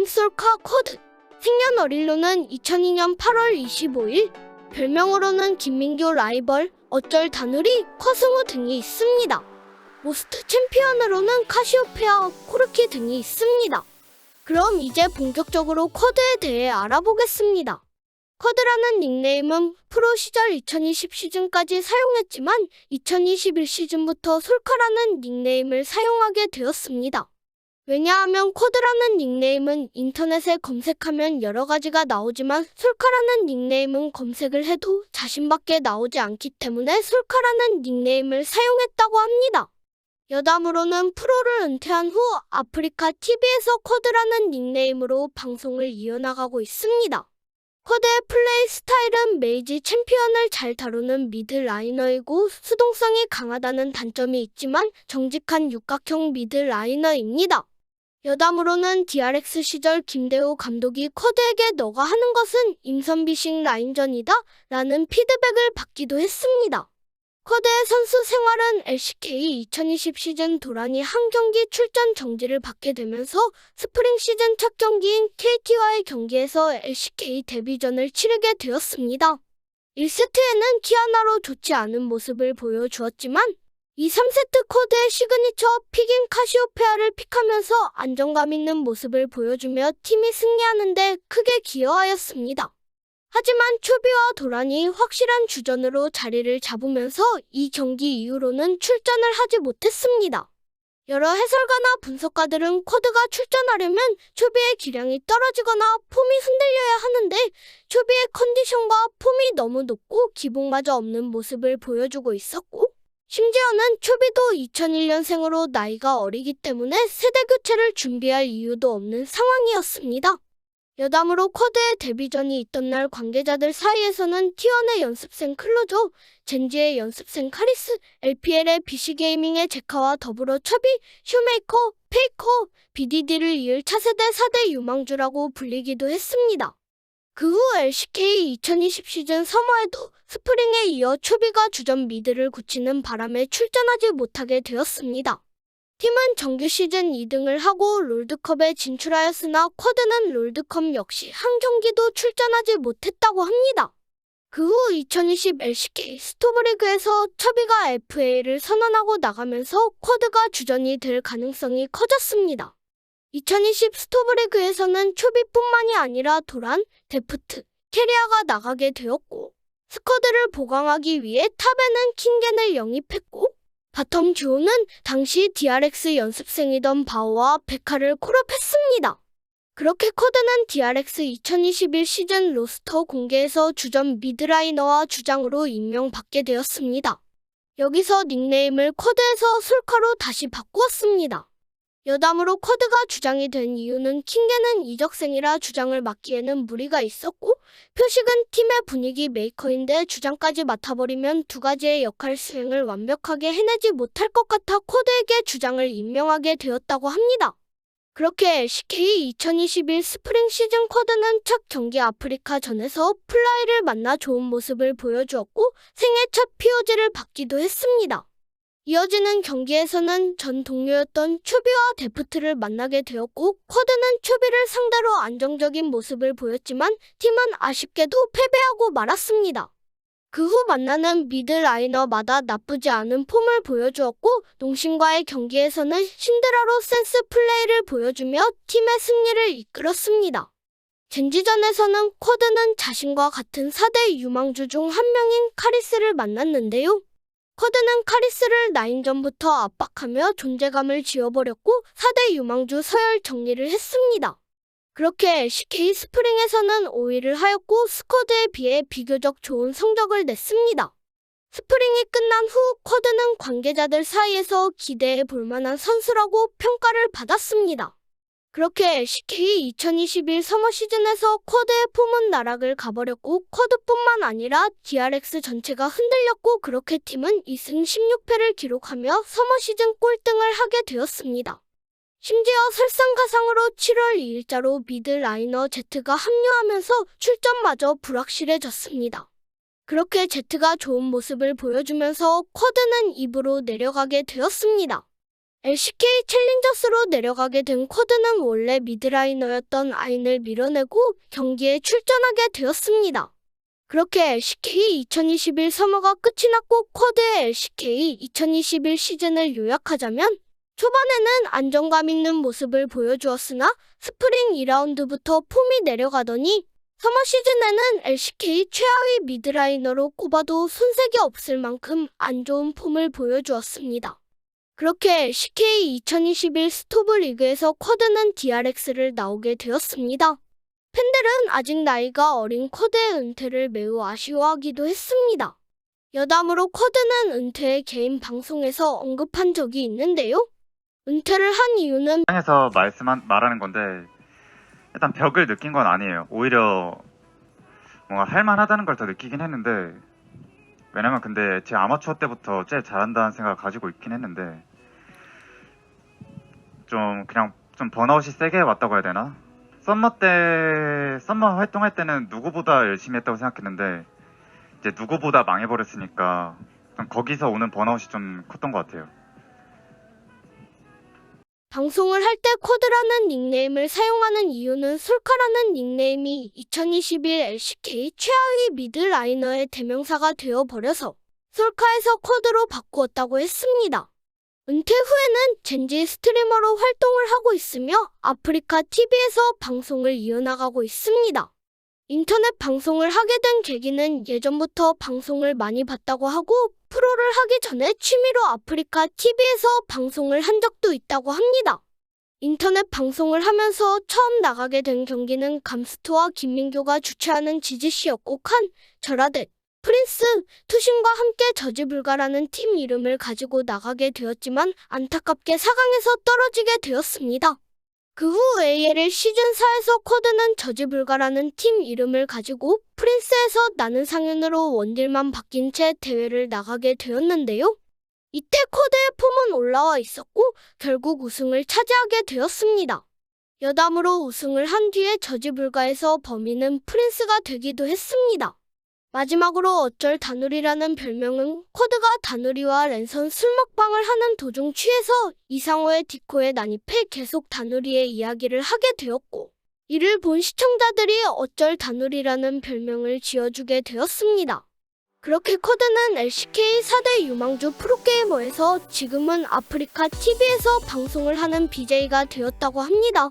닉네임 솔카 코드 생년월일로는 2002년 8월 25일 별명으로는 김민규 라이벌 어쩔 다누리 커승우 등이 있습니다. 모스트 챔피언으로는 카시오페아 코르키 등이 있습니다. 그럼 이제 본격적으로 쿼드에 대해 알아보겠습니다. 쿼드라는 닉네임은 프로 시절 2020 시즌까지 사용했지만 2021 시즌부터 솔카라는 닉네임을 사용하게 되었습니다. 왜냐하면 쿼드라는 닉네임은 인터넷에 검색하면 여러 가지가 나오지만 솔카라는 닉네임은 검색을 해도 자신밖에 나오지 않기 때문에 솔카라는 닉네임을 사용했다고 합니다. 여담으로는 프로를 은퇴한 후 아프리카 TV에서 쿼드라는 닉네임으로 방송을 이어나가고 있습니다. 쿼드의 플레이 스타일은 메이지 챔피언을 잘 다루는 미드 라이너이고 수동성이 강하다는 단점이 있지만 정직한 육각형 미드 라이너입니다. 여담으로는 DRX 시절 김대호 감독이 쿼드에게 너가 하는 것은 임선비식 라인전이다 라는 피드백을 받기도 했습니다. 쿼드의 선수 생활은 LCK 2020 시즌 도란이 한 경기 출전 정지를 받게 되면서 스프링 시즌 첫 경기인 KT와의 경기에서 LCK 데뷔전을 치르게 되었습니다. 1세트에는 키아나로 좋지 않은 모습을 보여주었지만 2, 3세트 코드의 시그니처 픽인 카시오페아를 픽하면서 안정감 있는 모습을 보여주며 팀이 승리하는데 크게 기여하였습니다. 하지만 초비와 도란이 확실한 주전으로 자리를 잡으면서 이 경기 이후로는 출전을 하지 못했습니다. 여러 해설가나 분석가들은 쿼드가 출전하려면 초비의 기량이 떨어지거나 폼이 흔들려야 하는데 초비의 컨디션과 폼이 너무 높고 기복마저 없는 모습을 보여주고 있었고 심지어는 초비도 2001년생으로 나이가 어리기 때문에 세대 교체를 준비할 이유도 없는 상황이었습니다. 여담으로 쿼드의 데뷔전이 있던 날 관계자들 사이에서는 T1의 연습생 클로저, 젠지의 연습생 카리스, LPL의 BC게이밍의 제카와 더불어 처비, 슈메이커, 페이커, BDD를 이을 차세대 4대 유망주라고 불리기도 했습니다. 그 후 LCK 2020 시즌 서머에도 스프링에 이어 초비가 주전 미드를 굳히는 바람에 출전하지 못하게 되었습니다. 팀은 정규 시즌 2등을 하고 롤드컵에 진출하였으나 쿼드는 롤드컵 역시 한 경기도 출전하지 못했다고 합니다. 그 후 2020 LCK 스토브리그에서 처비가 FA를 선언하고 나가면서 쿼드가 주전이 될 가능성이 커졌습니다. 2020 스토브리그에서는 초비뿐만이 아니라 도란, 데프트, 캐리아가 나가게 되었고 스쿼드를 보강하기 위해 탑에는 킹겐을 영입했고 바텀 듀오는 당시 DRX 연습생이던 바오와 베카를 콜업했습니다. 그렇게 쿼드는 DRX 2021 시즌 로스터 공개에서 주전 미드라이너와 주장으로 임명받게 되었습니다. 여기서 닉네임을 쿼드에서 솔카로 다시 바꾸었습니다. 여담으로 쿼드가 주장이 된 이유는 킹게는 이적생이라 주장을 맡기에는 무리가 있었고 표식은 팀의 분위기 메이커인데 주장까지 맡아버리면 두 가지의 역할 수행을 완벽하게 해내지 못할 것 같아 쿼드에게 주장을 임명하게 되었다고 합니다. 그렇게 LCK 2021 스프링 시즌 쿼드는 첫 경기 아프리카 전에서 플라이를 만나 좋은 모습을 보여주었고 생애 첫 POG를 받기도 했습니다. 이어지는 경기에서는 전 동료였던 초비와 데프트를 만나게 되었고 쿼드는 초비를 상대로 안정적인 모습을 보였지만 팀은 아쉽게도 패배하고 말았습니다. 그 후 만나는 미드 라이너마다 나쁘지 않은 폼을 보여주었고 농심과의 경기에서는 신드라로 센스 플레이를 보여주며 팀의 승리를 이끌었습니다. 젠지전에서는 쿼드는 자신과 같은 4대 유망주 중 한 명인 카리스를 만났는데요. 쿼드는 카리스를 나인 전부터 압박하며 존재감을 지어버렸고 4대 유망주 서열 정리를 했습니다. 그렇게 LCK 스프링에서는 5위를 하였고 스쿼드에 비해 비교적 좋은 성적을 냈습니다. 스프링이 끝난 후 쿼드는 관계자들 사이에서 기대해 볼 만한 선수라고 평가를 받았습니다. 그렇게 LCK 2021 서머 시즌에서 쿼드의 폼은 나락을 가버렸고 쿼드뿐만 아니라 DRX 전체가 흔들렸고 그렇게 팀은 2승 16패를 기록하며 서머 시즌 꼴등을 하게 되었습니다. 심지어 설상가상으로 7월 2일자로 미드 라이너 Z가 합류하면서 출전마저 불확실해졌습니다. 그렇게 Z가 좋은 모습을 보여주면서 쿼드는 2부로 내려가게 되었습니다. LCK 챌린저스로 내려가게 된 쿼드는 원래 미드라이너였던 아인을 밀어내고 경기에 출전하게 되었습니다. 그렇게 LCK 2021 서머가 끝이 났고 쿼드의 LCK 2021 시즌을 요약하자면 초반에는 안정감 있는 모습을 보여주었으나 스프링 2라운드부터 폼이 내려가더니 서머 시즌에는 LCK 최하위 미드라이너로 꼽아도 손색이 없을 만큼 안 좋은 폼을 보여주었습니다. 그렇게 LCK 2021 스토브 리그에서 쿼드는 DRX를 나오게 되었습니다. 팬들은 아직 나이가 어린 쿼드의 은퇴를 매우 아쉬워하기도 했습니다. 여담으로 쿼드는 은퇴의 개인 방송에서 언급한 적이 있는데요. 은퇴를 한 이유는 에서 말씀한 말하는 건데 일단 벽을 느낀 건 아니에요. 오히려 뭔가 할만하다는 걸 더 느끼긴 했는데 왜냐면 근데 제 아마추어 때부터 제일 잘한다는 생각을 가지고 있긴 했는데 좀 그냥 좀 번아웃이 세게 왔다고 해야 되나? 썸머 때 썸머 활동할 때는 누구보다 열심히 했다고 생각했는데 이제 누구보다 망해버렸으니까 좀 거기서 오는 번아웃이 좀 컸던 것 같아요. 방송을 할때 쿼드라는 닉네임을 사용하는 이유는 솔카라는 닉네임이 2021 LCK 최하위 미드라이너의 대명사가 되어버려서 솔카에서 쿼드로 바꾸었다고 했습니다. 은퇴 후에는 젠지 스트리머로 활동을 하고 있으며 아프리카 TV에서 방송을 이어나가고 있습니다. 인터넷 방송을 하게 된 계기는 예전부터 방송을 많이 봤다고 하고 프로를 하기 전에 취미로 아프리카 TV에서 방송을 한 적도 있다고 합니다. 인터넷 방송을 하면서 처음 나가게 된 경기는 감스트와 김민교가 주최하는 지지씨였고 칸, 절하댓, 프린스, 투신과 함께 저지불가라는 팀 이름을 가지고 나가게 되었지만 안타깝게 4강에서 떨어지게 되었습니다. 그 후 AL 시즌4에서 쿼드는 저지불가라는 팀 이름을 가지고 프린스에서 나는 상윤으로 원딜만 바뀐 채 대회를 나가게 되었는데요. 이때 쿼드의 폼은 올라와 있었고 결국 우승을 차지하게 되었습니다. 여담으로 우승을 한 뒤에 저지불가에서 범인은 프린스가 되기도 했습니다. 마지막으로 어쩔 다누리라는 별명은 쿼드가 다누리와 랜선 술 먹방을 하는 도중 취해서 이상호의 디코에 난입해 계속 다누리의 이야기를 하게 되었고 이를 본 시청자들이 어쩔 다누리라는 별명을 지어주게 되었습니다. 그렇게 쿼드는 LCK 4대 유망주 프로게이머에서 지금은 아프리카 TV에서 방송을 하는 BJ가 되었다고 합니다.